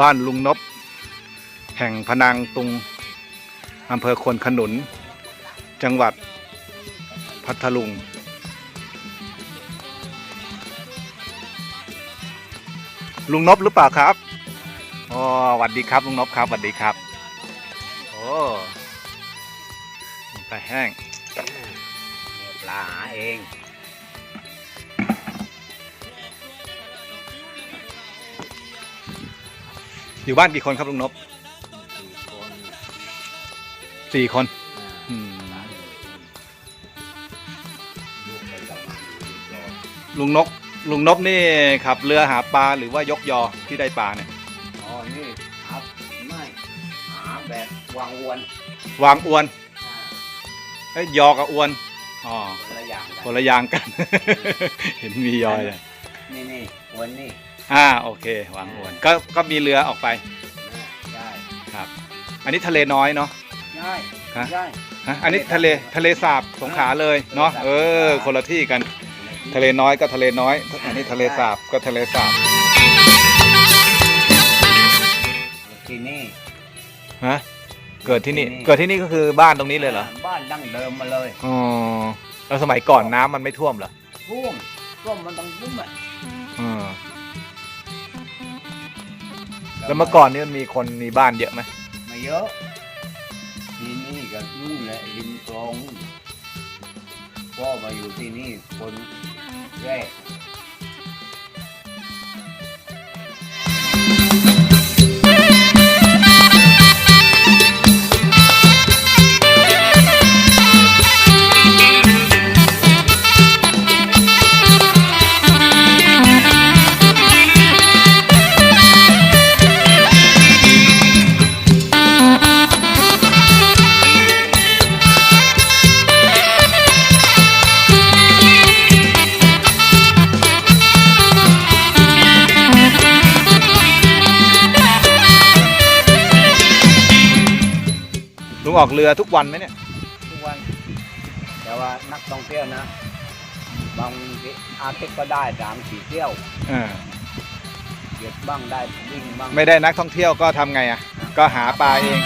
บ้านลุงนบ แห่งพนังตุงอำเภอควนขนุน จังหวัดพัทลุง ลุงนบหรือเปล่าครับอ๋อสวัสดีครับ ลุงนบครับสวัสดีครับ โอ้ปลาแห้งปลาหาเอง อยู่บ้านกี่คนครับลุงนบสี่คนสี่คนอืมลูกไปกับมันอยู่รอลุงนกลุงนบนี่ขับเรือหาปลาหรือว่ายกยอที่ได้ปลาเนี่ยอ๋อนี่หาไม่หาแบบวางอวน วางอวนอ่าเอ้ยยอกับอวนอ๋อคนละอย่างกันคนละอย่างกัน เห็นมียอเลยนี่นี่อวนนี่ อ่าโอเควางอวนก็ก็มีเรือออกไปนะได้ครับ อันนี้ทะเลน้อยเนาะ ได้ฮะ ได้ ฮะอันนี้ทะเลทะเลสาบสงขลาเลยเนาะเออ คนละที่กันทะเลน้อยก็ทะเลน้อย อันนี้ทะเลสาบก็ทะเลสาบที่นี่ฮะเกิดที่นี่ที่นี่เกิดที่นี่ก็คือบ้านตรงนี้เลยเหรอบ้านดั้งเดิมมาเลยอ๋อแล้วสมัยก่อนน้ำมันไม่ท่วมเหรอท่วมท่วมมันต้องท่วมอะอืม แล้วเมื่อก่อนนี่มันมีคนมีบ้านเยอะไหมไม่เยอะที่นี่กับนู่นแหละริมคลองพ่อมาอยู่ที่นี่คนแรก งออกเรือทุกวันไหมเนี่ย ทุกวัน แต่ว่านักท่องเที่ยวนะ บางทีอาทิตย์ก็ได้สามสี่เที่ยวอ่า เก็บบ้างได้วิ่งบ้าง ไม่ได้นักท่องเที่ยวก็ทำไงอะ ก็หาปลาเอง